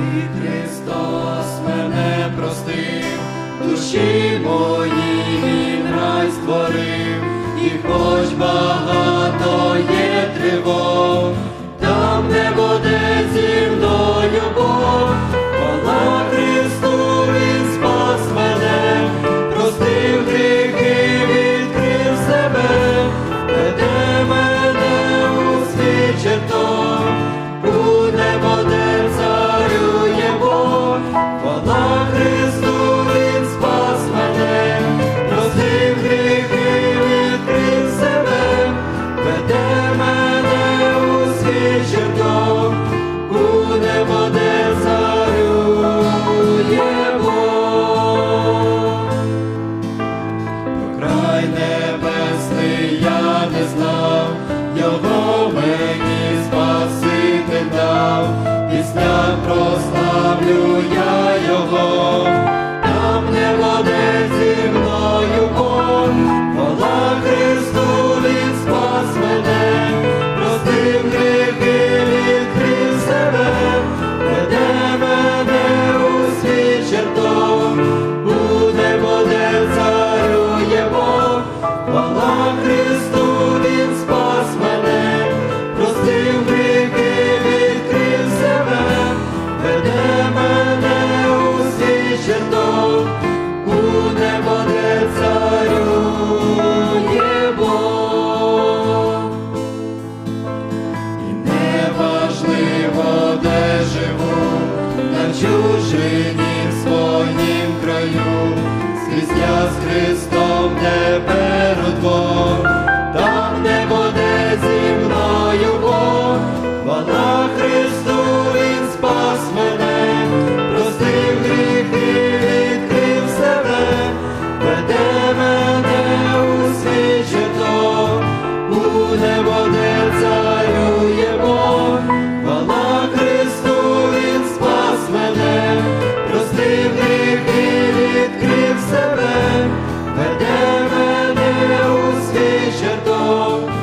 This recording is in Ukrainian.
ти, Христос, мене простив, душі моїй рай створив і хоч ба. Його мені спаситель дав, пісня прославлю я його, там не воде зі мною Бог, хвала Христу, Він спас мене, простив гріхи, відкрив себе, веде мене у свій чертог, у небо, де царює Бог, хвала Senhor.